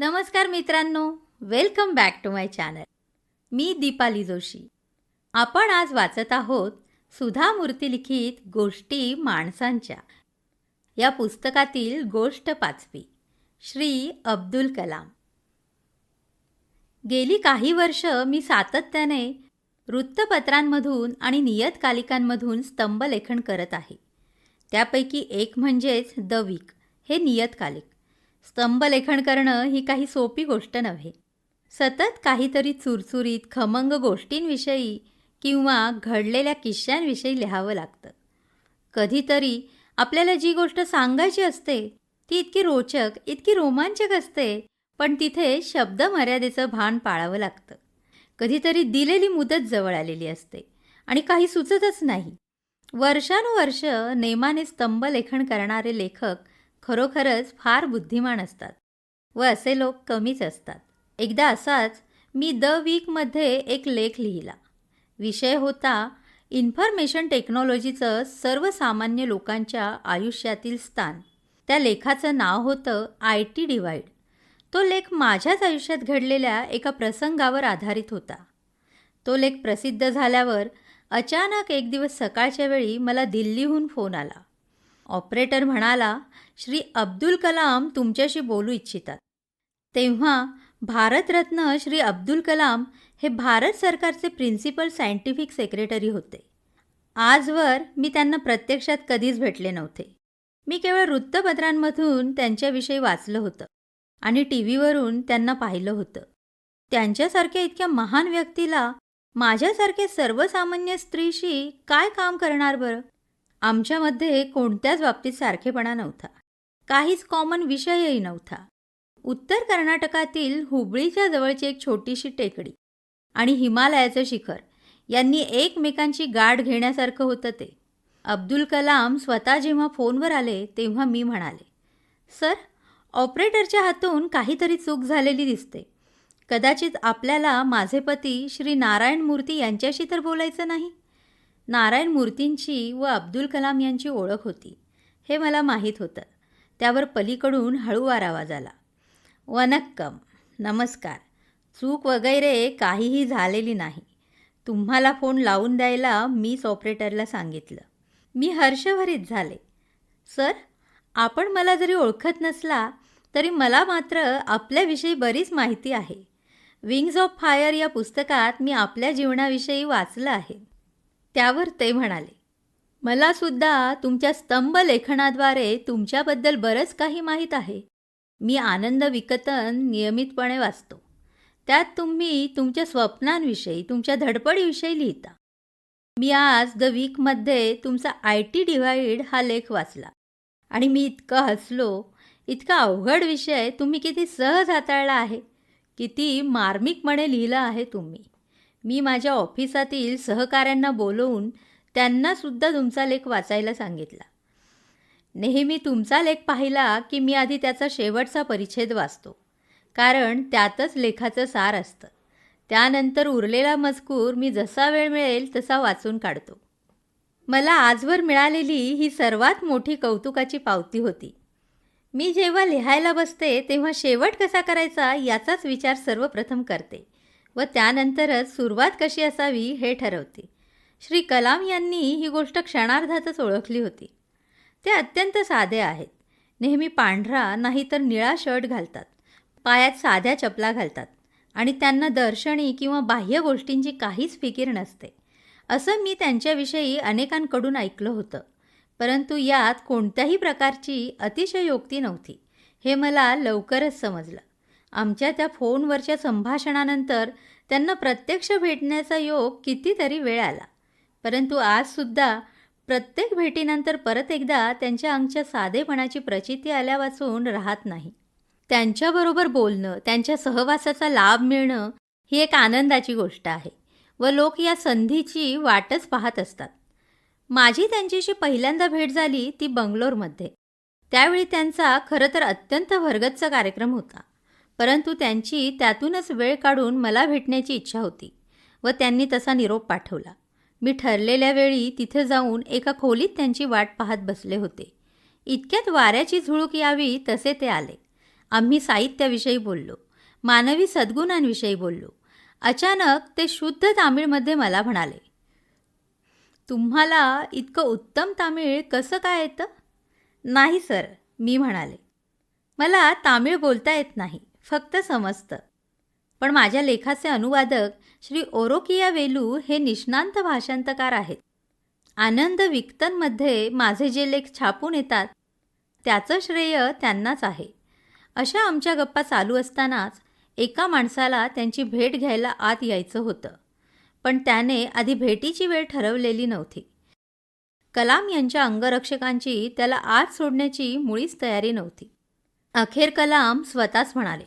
नमस्कार मित्रांनो welcome back to my channel मी दीपाली जोशी. आपण आज वाचत आहोत सुधा मूर्ती लिखित गोष्टी माणसांच्या. या पुस्तकातील गोष्ट पाचवी श्री अब्दुल कलाम. गेली काही वर्ष मी सातत्याने वृत्तपत्रांमधून आणि नियतकालिकांमधून स्तंभलेखन करत आहे. त्यापैकी एक म्हणजेच द वीक हे नियतकालिक. स्तंभलेखन करणं ही काही सोपी गोष्ट नव्हे. सतत काहीतरी चुरचुरीत खमंग गोष्टींविषयी किंवा घडलेल्या किस्स्यांविषयी लिहावं लागतं. कधीतरी आपल्याला जी गोष्ट सांगायची असते ती इतकी रोचक इतकी रोमांचक असते पण तिथे शब्द मर्यादेचं भान पाळावं लागतं. कधीतरी दिलेली मुदत जवळ आलेली असते आणि काही सुचतच नाही. वर्षानुवर्ष नेमाने स्तंभलेखन करणारे लेखक खरोखरच फार बुद्धिमान असतात व असे लोक कमीच असतात. एकदा असाच मी द वीकमध्ये एक लेख लिहिला. विषय होता इन्फॉर्मेशन टेक्नॉलॉजीचं सर्वसामान्य लोकांच्या आयुष्यातील स्थान. त्या लेखाचं नाव होतं आय टी डिवाईड तो लेख माझ्याच आयुष्यात घडलेल्या एका प्रसंगावर आधारित होता. तो लेख प्रसिद्ध झाल्यावर अचानक एक दिवस सकाळच्या वेळी मला दिल्लीहून फोन आला. ऑपरेटर म्हणाला श्री अब्दुल कलाम तुमच्याशी बोलू इच्छितात. तेव्हा भारतरत्न श्री अब्दुल कलाम हे भारत सरकारचे प्रिन्सिपल सायंटिफिक सेक्रेटरी होते. आजवर मी त्यांना प्रत्यक्षात कधीच भेटले नव्हते. मी केवळ वृत्तपत्रांमधून त्यांच्याविषयी वाचलं होतं आणि टी व्हीवरून त्यांना पाहिलं होतं. त्यांच्यासारख्या इतक्या महान व्यक्तीला माझ्यासारख्या सर्वसामान्य स्त्रीशी काय काम करणार बरं? आमच्यामध्ये कोणत्याच बाबतीत सारखेपणा नव्हता. काहीच कॉमन विषयही नव्हता. उत्तर कर्नाटकातील हुबळीच्या जवळची एक छोटीशी टेकडी आणि हिमालयाचं शिखर यांनी एकमेकांची गाठ घेण्यासारखं होतं ते. अब्दुल कलाम स्वतः जेव्हा फोनवर आले तेव्हा मी म्हणाले सर ऑपरेटरच्या हातून काहीतरी चूक झालेली दिसते. कदाचित आपल्याला माझे पती श्री नारायण मूर्ती यांच्याशी तर बोलायचं नाही? नारायण मूर्तींची व अब्दुल कलाम यांची ओळख होती. हे मला माहीत होतं. त्यावर पलीकडून हळूवार आवाज आला. वनक्कम. नमस्कार. चूक वगैरे काहीही झालेली नाही. तुम्हाला फोन लावून द्यायला मीच ऑपरेटरला सांगितलं. मी हर्षभरीत झाले. सर आपण मला जरी ओळखत नसला तरी मला मात्र आपल्याविषयी बरीच माहिती आहे. विंग्ज ऑफ फायर या पुस्तकात मी आपल्या जीवनाविषयी वाचलं आहे. त्यावर ते म्हणाले मलासुद्धा तुमच्या स्तंभ लेखनाद्वारे तुमच्याबद्दल बरंच काही माहीत आहे. मी आनंद विकतन नियमितपणे वाचतो. त्यात तुम्ही तुमच्या स्वप्नांविषयी तुमच्या धडपडीविषयी लिहिता. मी आज द वीकमध्ये तुमचा आय टी डिव्हाइड हा लेख वाचला आणि मी इतकं हसलो इतका अवघड विषय तुम्ही किती सहज हाताळला आहे किती मार्मिकपणे लिहिलं आहे तुम्ही. मी माझ्या ऑफिसातील सहकाऱ्यांना बोलवून त्यांनासुद्धा तुमचा लेख वाचायला सांगितला. नेहमी तुमचा लेख पाहिला की मी आधी त्याचा शेवटचा परिच्छेद वाचतो. कारण त्यातच लेखाचं सार असतं. त्यानंतर उरलेला मजकूर मी जसा वेळ मिळेल तसा वाचून काढतो. मला आजवर मिळालेली ही सर्वात मोठी कौतुकाची पावती होती. मी जेव्हा लिहायला बसते तेव्हा शेवट कसा करायचा याचाच विचार सर्वप्रथम करते. व त्यानंतरच सुरुवात कशी असावी हे ठरवते. श्री कलाम यांनी ही गोष्ट क्षणार्धातच ओळखली होती. ते अत्यंत साधे आहेत. नेहमी पांढरा नाही तर निळा शर्ट घालतात. पायात साध्या चपला घालतात. आणि त्यांना दर्शनी किंवा बाह्य गोष्टींची काहीच फिकीर नसते. असं मी त्यांच्याविषयी अनेकांकडून ऐकलं होतं. परंतु यात कोणत्याही प्रकारची अतिशयोक्ती नव्हती. हे मला लवकरच समजलं. आमच्या त्या फोनवरच्या संभाषणानंतर त्यांना प्रत्यक्ष भेटण्याचा योग कितीतरी वेळ आला. परंतु आजसुद्धा प्रत्येक भेटीनंतर परत एकदा त्यांच्या अंगच्या साधेपणाची प्रचिती आल्यापासून राहत नाही. त्यांच्याबरोबर बोलणं त्यांच्या सहवासाचा लाभ मिळणं ही एक आनंदाची गोष्ट आहे व लोक या संधीची वाटच पाहत असतात. माझी त्यांच्याशी पहिल्यांदा भेट झाली ती बंगलोरमध्ये. त्यावेळी त्यांचा खरं तर अत्यंत भरगच्च कार्यक्रम होता. परंतु त्यांची त्यातूनच वेळ काढून मला भेटण्याची इच्छा होती व त्यांनी तसा निरोप पाठवला. मी ठरलेल्या वेळी तिथे जाऊन एका खोलीत त्यांची वाट पाहत बसले होते. इतक्यात वाऱ्याची झुळूक यावी तसे ते आले. आम्ही साहित्याविषयी बोललो. मानवी सद्गुणांविषयी बोललो. अचानक ते शुद्ध तामिळमध्ये मला म्हणाले तुम्हाला इतकं उत्तम तामिळ कसं काय येतं? नाही सर मी म्हणाले. मला तामिळ बोलता येत नाही. फक्त समजतं पण माझ्या लेखाचे अनुवादक श्री ओरोकिया वेलू हे निष्णांत भाषांतकार आहेत. आनंद विक्तनमध्ये माझे जे लेख छापून येतात त्याचं श्रेय त्यांनाच आहे. अशा आमच्या गप्पा चालू असतानाच एका माणसाला त्यांची भेट घ्यायला आत यायचं होतं. पण त्याने आधी भेटीची वेळ ठरवलेली नव्हती. कलाम यांच्या अंगरक्षकांची त्याला आत सोडण्याची मुळीच तयारी नव्हती. अखेर कलाम स्वतःच म्हणाले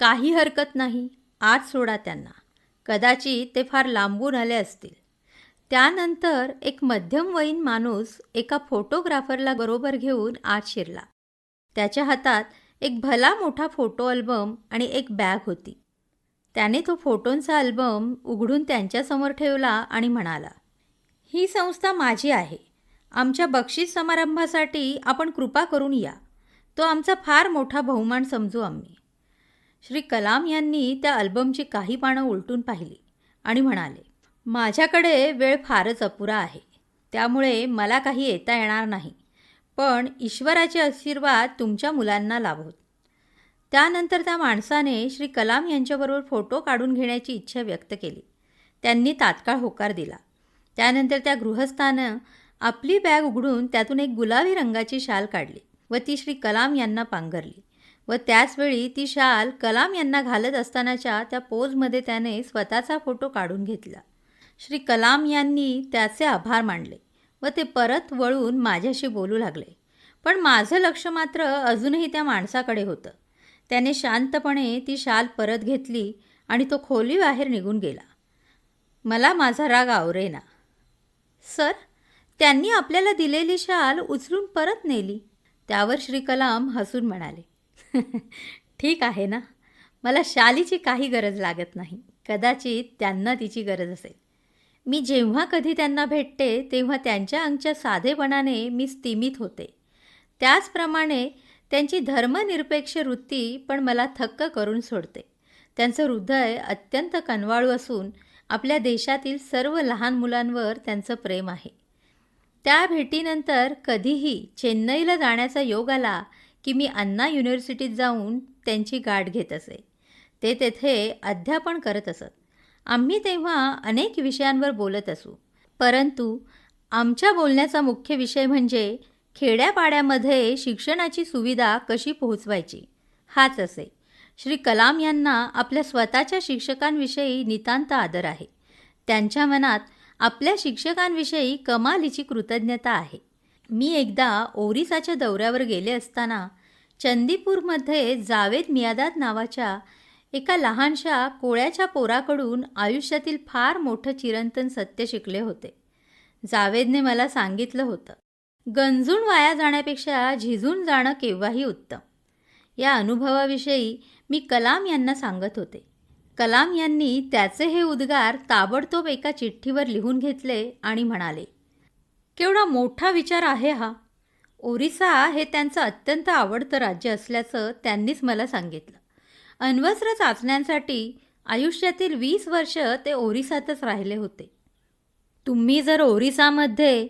काही हरकत नाही आत सोडा त्यांना. कदाचित ते फार लांबून आले असतील. त्यानंतर एक मध्यमवयीन माणूस एका फोटोग्राफरला बरोबर घेऊन आत शिरला. त्याच्या हातात एक भला मोठा फोटो अल्बम आणि एक बॅग होती. त्याने तो फोटोंचा अल्बम उघडून त्यांच्यासमोर ठेवला आणि म्हणाला ही संस्था माझी आहे. आमच्या बक्षीस समारंभासाठी आपण कृपा करून या. तो आमचा फार मोठा बहुमान समजू आम्ही. श्री कलाम यांनी त्या अल्बमची काही पानं उलटून पाहिली आणि म्हणाले माझ्याकडे वेळ फारच अपुरा आहे. त्यामुळे मला काही येता येणार नाही. पण ईश्वराचे आशीर्वाद तुमच्या मुलांना लाभोत त्यानंतर त्या माणसाने श्री कलाम यांच्याबरोबर फोटो काढून घेण्याची इच्छा व्यक्त केली. त्यांनी तात्काळ होकार दिला. त्यानंतर त्या गृहस्थानं आपली बॅग उघडून त्यातून एक गुलाबी रंगाची शाल काढली. व ती श्री कलाम यांना पांघरली. व त्याचवेळी ती शाल कलाम यांना घालत असतानाच्या त्या पोजमध्ये त्याने स्वतःचा फोटो काढून घेतला. श्री कलाम यांनी त्याचे आभार मानले व ते परत वळून माझ्याशी बोलू लागले. पण माझं लक्ष मात्र अजूनही त्या माणसाकडे होतं. त्याने शांतपणे ती शाल परत घेतली आणि तो खोलीबाहेर निघून गेला. मला माझा राग आवरेना. सर त्यांनी आपल्याला दिलेली शाल उचलून परत नेली. त्यावर श्री कलाम हसून म्हणाले ठीक आहे ना. मला शालीची काही गरज लागत नाही. कदाचित त्यांना तिची गरज असेल. मी जेव्हा कधी त्यांना भेटते तेव्हा त्यांच्या अंगच्या साधेपणाने मी स्तिमित होते. त्याचप्रमाणे त्यांची धर्मनिरपेक्ष वृत्ती पण मला थक्क करून सोडते. त्यांचं हृदय अत्यंत कनवाळू असून आपल्या देशातील सर्व लहान मुलांवर त्यांचं प्रेम आहे. त्या भेटीनंतर कधीही चेन्नईला जाण्याचा योग आला की मी अण्णा युनिव्हर्सिटीत जाऊन त्यांची गाठ घेत असे. ते तेथे अध्यापन करत असत. आम्ही तेव्हा अनेक विषयांवर बोलत असू. परंतु आमच्या बोलण्याचा मुख्य विषय म्हणजे खेड्यापाड्यामध्ये शिक्षणाची सुविधा कशी पोहोचवायची? हाच असे. श्री कलाम यांना आपल्या स्वतःच्या शिक्षकांविषयी नितांत आदर आहे. त्यांच्या मनात आपल्या शिक्षकांविषयी कमालीची कृतज्ञता आहे. मी एकदा ओरिसाच्या दौऱ्यावर गेले असताना चंदीपूरमध्ये जावेद मियादाद नावाच्या एका लहानशा कोळ्याच्या पोराकडून आयुष्यातील फार मोठं चिरंतन सत्य शिकले होते. जावेदने मला सांगितलं होतं गंजून वाया जाण्यापेक्षा झिजून जाणं केव्हाही उत्तम. या अनुभवाविषयी मी कलाम यांना सांगत होते. कलाम यांनी त्याचे हे उद्गार ताबडतोब एका चिठ्ठीवर लिहून घेतले आणि म्हणाले केवढा मोठा विचार आहे हा. ओरिसा हे त्यांचं अत्यंत आवडतं राज्य असल्याचं त्यांनीच मला सांगितलं. अण्वस्त्र चाचण्यांसाठी आयुष्यातील वीस वर्ष ते ओरिसातच राहिले होते. तुम्ही जर ओरिसामध्ये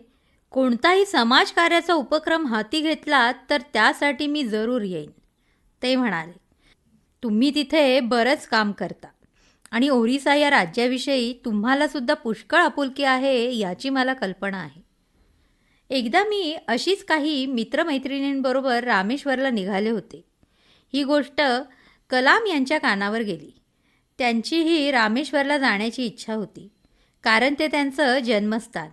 कोणताही समाजकार्याचा उपक्रम हाती घेतलात तर त्यासाठी मी जरूर येईन. ते म्हणाले तुम्ही तिथे बरंच काम करता. आणि ओरिसा या राज्याविषयी तुम्हालासुद्धा पुष्कळ आपुलकी आहे याची मला कल्पना आहे. एकदा मी अशीच काही मित्रमैत्रिणींबरोबर रामेश्वरला निघाले होते. ही गोष्ट कलाम यांच्या कानावर गेली. त्यांचीही रामेश्वरला जाण्याची इच्छा होती कारण ते त्यांचं जन्मस्थान.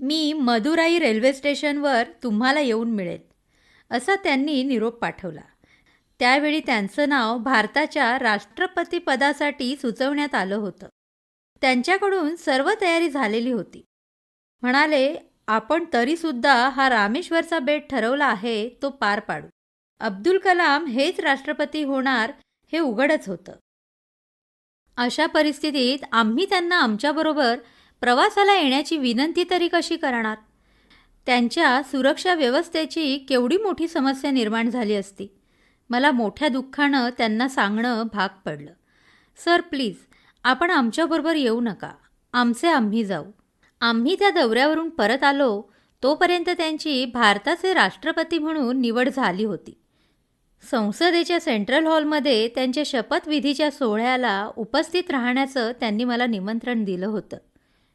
मी मदुराई रेल्वे स्टेशनवर तुम्हाला येऊन मिळेल असा त्यांनी निरोप पाठवला. त्यावेळी त्यांचं नाव भारताच्या राष्ट्रपती पदासाठी सुचवण्यात आलं होतं. त्यांच्याकडून सर्व तयारी झालेली होती. म्हणाले आपण तरीसुद्धा हा रामेश्वरचा बेट ठरवला आहे तो पार पाडू. अब्दुल कलाम हेच राष्ट्रपती होणार हे उघडच होतं. अशा परिस्थितीत आम्ही त्यांना आमच्याबरोबर प्रवासाला येण्याची विनंती तरी कशी करणार? त्यांच्या सुरक्षा व्यवस्थेची केवढी मोठी समस्या निर्माण झाली असती. मला मोठ्या दुःखानं त्यांना सांगणं भाग पडलं. सर प्लीज आपण आमच्याबरोबर येऊ नका. आमचे आम्ही जाऊ. आम्ही त्या दौऱ्यावरून परत आलो तोपर्यंत त्यांची भारताचे राष्ट्रपती म्हणून निवड झाली होती. संसदेच्या सेंट्रल हॉलमध्ये त्यांच्या शपथविधीच्या सोहळ्याला उपस्थित राहण्याचं त्यांनी मला निमंत्रण दिलं होतं.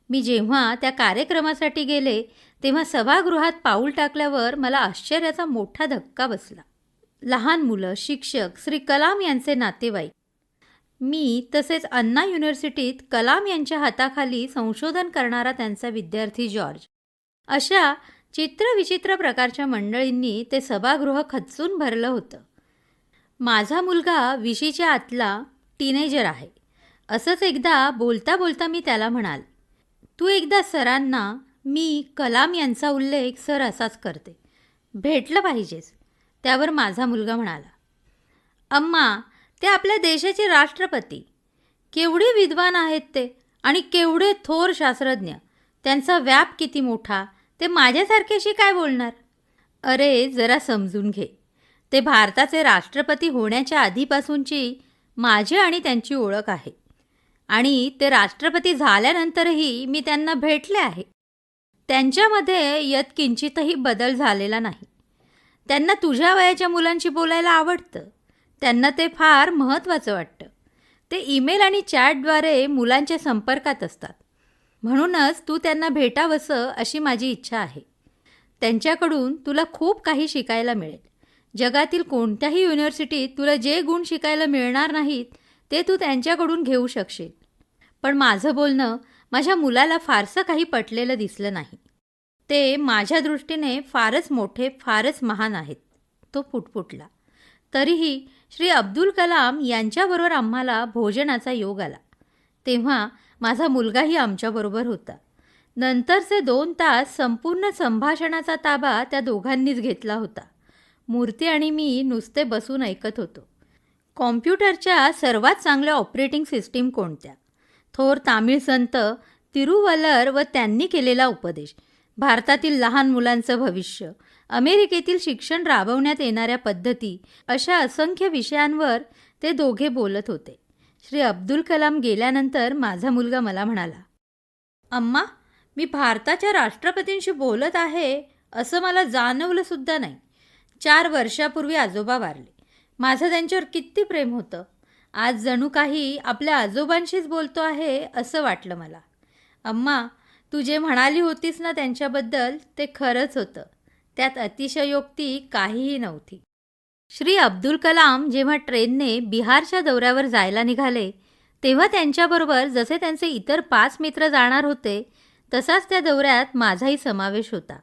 मी जेव्हा त्या कार्यक्रमासाठी गेले तेव्हा सभागृहात पाऊल टाकल्यावर मला आश्चर्याचा मोठा धक्का बसला. लहान मुलं शिक्षक श्री कलाम यांचे नातेवाईक. मी तसेच अन्ना युनिव्हर्सिटीत कलाम यांच्या हाताखाली संशोधन करणारा त्यांचा विद्यार्थी जॉर्ज. अशा चित्रविचित्र प्रकारच्या मंडळींनी ते सभागृह खचून भरलं होतं. माझा मुलगा विशीच्या आतला टीनेजर आहे. असंच एकदा बोलता बोलता मी त्याला म्हणाल तू एकदा सरांना मी कलाम यांचा उल्लेख सर असाच करते. भेटलं पाहिजेस त्यावर माझा मुलगा म्हणाला अम्मा ते आपल्या देशाचे राष्ट्रपती. केवढे विद्वान आहेत ते आणि केवढे थोर शास्त्रज्ञ. त्यांचा व्याप किती मोठा ते माझ्यासारख्याशी काय बोलणार? अरे जरा समजून घे. ते भारताचे राष्ट्रपती होण्याच्या आधीपासूनची माझी आणि त्यांची ओळख आहे. आणि ते राष्ट्रपती झाल्यानंतरही मी त्यांना भेटले आहे. त्यांच्यामध्ये यत्किंचितही बदल झालेला नाही. त्यांना तुझ्या वयाच्या मुलांशी बोलायला आवडतं. त्यांना ते फार महत्त्वाचं वाटतं. ते ईमेल आणि चॅटद्वारे मुलांच्या संपर्कात असतात. म्हणूनच तू त्यांना भेटावंसं अशी माझी इच्छा आहे. त्यांच्याकडून तुला खूप काही शिकायला मिळेल. जगातील कोणत्याही युनिव्हर्सिटीत तुला जे गुण शिकायला मिळणार नाहीत ते तू त्यांच्याकडून घेऊ शकशील. पण माझं बोलणं माझ्या मुलाला फारसं काही पटलेलं दिसलं नाही. ते माझ्या दृष्टीने फारच मोठे फारच महान आहेत. तो फुटफुटला तरीही श्री अब्दुल कलाम यांच्याबरोबर आम्हाला भोजनाचा योग आला. तेव्हा माझा मुलगाही आमच्याबरोबर होता. नंतरचे दोन तास संपूर्ण संभाषणाचा ताबा त्या दोघांनीच घेतला होता. मूर्ती आणि मी नुसते बसून ऐकत होतो. कॉम्प्युटरच्या सर्वात चांगल्या ऑपरेटिंग सिस्टीम कोणत्या? थोर तामिळ संत तिरुवलर व त्यांनी केलेला उपदेश. भारतातील लहान मुलांचं भविष्य. अमेरिकेतील शिक्षण राबवण्यात येणाऱ्या पद्धती अशा असंख्य विषयांवर ते दोघे बोलत होते. श्री अब्दुल कलाम गेल्यानंतर माझा मुलगा मला म्हणाला अम्मा मी भारताच्या राष्ट्रपतींशी बोलत आहे असं मला जाणवलं सुद्धा नाही. चार वर्षापूर्वी आजोबा वारले. माझं त्यांच्यावर किती प्रेम होतं. आज जणू काही आपल्या आजोबांशीच बोलतो आहे असं वाटलं मला. अम्मा तू जे म्हणाली होतीस ना त्यांच्याबद्दल ते खरंच होतं. त्यात अतिशयोक्ती काहीही नव्हती. श्री अब्दुल कलाम जेव्हा ट्रेनने बिहारच्या दौऱ्यावर जायला निघाले तेव्हा त्यांच्याबरोबर जसे त्यांचे इतर पाच मित्र जाणार होते तसाच त्या दौऱ्यात माझाही समावेश होता.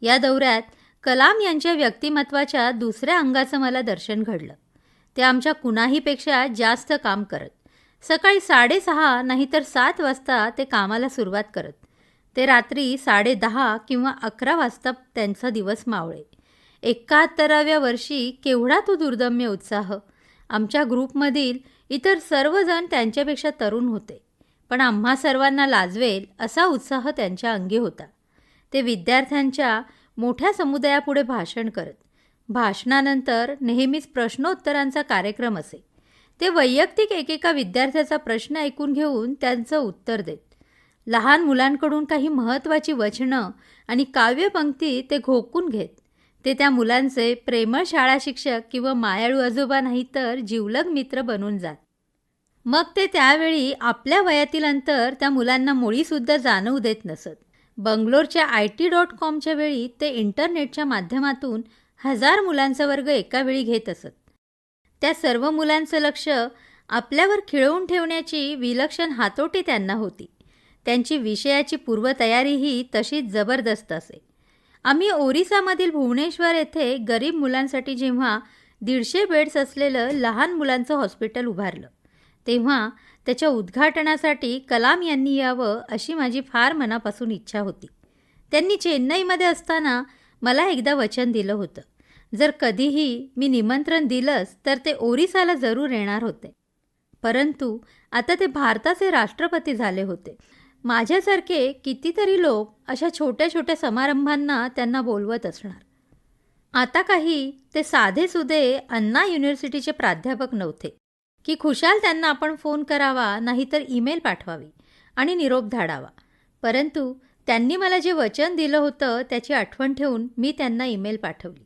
या दौऱ्यात कलाम यांच्या व्यक्तिमत्वाच्या दुसऱ्या अंगाचं मला दर्शन घडलं. ते आमच्या कुणाहीपेक्षा जास्त काम करत. सकाळी साडेसहा नाहीतर सात वाजता ते कामाला सुरुवात करत. ते रात्री साडेदहा किंवा अकरा वाजता त्यांचा दिवस मावळे. एकाहत्तराव्या वर्षी केवढा तो दुर्दम्य उत्साह? आमच्या ग्रुपमधील इतर सर्वजण त्यांच्यापेक्षा तरुण होते पण आम्हा सर्वांना लाजवेल असा उत्साह त्यांच्या अंगी होता. ते विद्यार्थ्यांच्या मोठ्या समुदायापुढे भाषण करत. भाषणानंतर नेहमीच प्रश्नोत्तरांचा कार्यक्रम असे. ते वैयक्तिक एकेका विद्यार्थ्याचा प्रश्न ऐकून घेऊन त्यांचं उत्तर देत. लहान मुलांकडून काही महत्त्वाची वचनं आणि काव्यपंक्ती ते घोकून घेत. ते त्या मुलांचे प्रेमळ शाळा शिक्षक किंवा मायाळू आजोबा नाही तर जिवलग मित्र बनून जात. मग ते त्यावेळी आपल्या वयातील अंतर त्या मुलांना मुळीसुद्धा जाणवू देत नसत. बंगलोरच्या आय टी डॉट कॉमच्या वेळी ते इंटरनेटच्या माध्यमातून हजार मुलांचा वर्ग एकावेळी घेत असत. त्या सर्व मुलांचं लक्ष आपल्यावर खिळवून ठेवण्याची विलक्षण हातोटी त्यांना होती. त्यांची विषयाची पूर्वतयारीही तशीच जबरदस्त असे. आम्ही ओरिसामधील भुवनेश्वर येथे गरीब मुलांसाठी जेव्हा दीडशे बेड्स असलेलं लहान मुलांचं हॉस्पिटल उभारलं तेव्हा त्याच्या उद्घाटनासाठी कलाम यांनी यावं अशी माझी फार मनापासून इच्छा होती. त्यांनी चेन्नईमध्ये असताना मला एकदा वचन दिलं होतं. जर कधीही मी निमंत्रण दिलंच तर ते ओरिसाला जरूर येणार होते. परंतु आता ते भारताचे राष्ट्रपती झाले होते. माझ्यासारखे कितीतरी लोक अशा छोट्या छोट्या समारंभांना त्यांना बोलवत असणार. आता काही ते साधेसुधे अण्णा युनिव्हर्सिटीचे प्राध्यापक नव्हते. की खुशाल त्यांना आपण फोन करावा नाहीतर ईमेल पाठवावी आणि निरोप धाडावा. परंतु त्यांनी मला जे वचन दिलं होतं त्याची आठवण ठेवून मी त्यांना ईमेल पाठवली.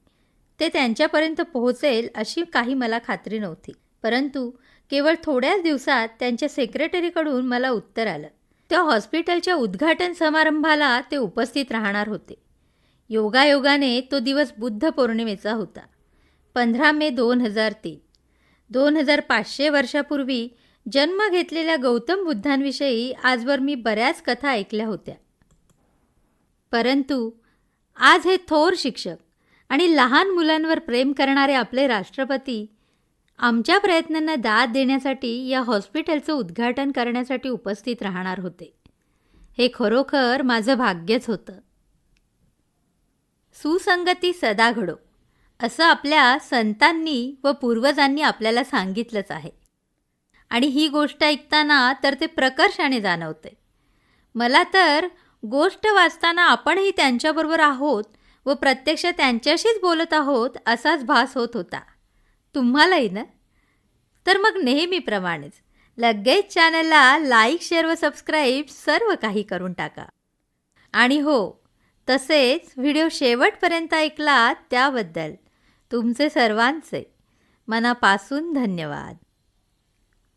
ते त्यांच्यापर्यंत पोहोचेल अशी काही मला खात्री नव्हती. परंतु केवळ थोड्याच दिवसात त्यांच्या सेक्रेटरीकडून मला उत्तर आलं. त्या हॉस्पिटलच्या उद्घाटन समारंभाला ते उपस्थित राहणार होते. योगायोगाने तो दिवस बुद्ध पौर्णिमेचा होता. पंधरा मे दोन हजार तीन. दोन हजार पाचशे वर्षापूर्वी जन्म घेतलेल्या गौतम बुद्धांविषयी आजवर मी बऱ्याच कथा ऐकल्या होत्या. परंतु आज हे थोर शिक्षक आणि लहान मुलांवर प्रेम करणारे आपले राष्ट्रपती आमच्या प्रयत्नांना दाद देण्यासाठी या हॉस्पिटलचं उद्घाटन करण्यासाठी उपस्थित राहणार होते. हे खरोखर माझं भाग्यच होतं. सुसंगती सदा घडो असं आपल्या संतांनी व पूर्वजांनी आपल्याला सांगितलंच आहे. आणि ही गोष्ट ऐकताना तर ते प्रकर्षाने जाणवते. मला तर गोष्ट वाचताना आपणही त्यांच्याबरोबर आहोत व प्रत्यक्ष त्यांच्याशीच बोलत आहोत असाच भास होत होता. तुम्हालाही ना? तर मग नेहमीप्रमाणेच लगेच चॅनलला लाईक शेअर व सबस्क्राईब सर्व काही करून टाका. आणि हो तसेच व्हिडिओ शेवटपर्यंत ऐकलात त्याबद्दल तुमचे सर्वांचे मनापासून धन्यवाद.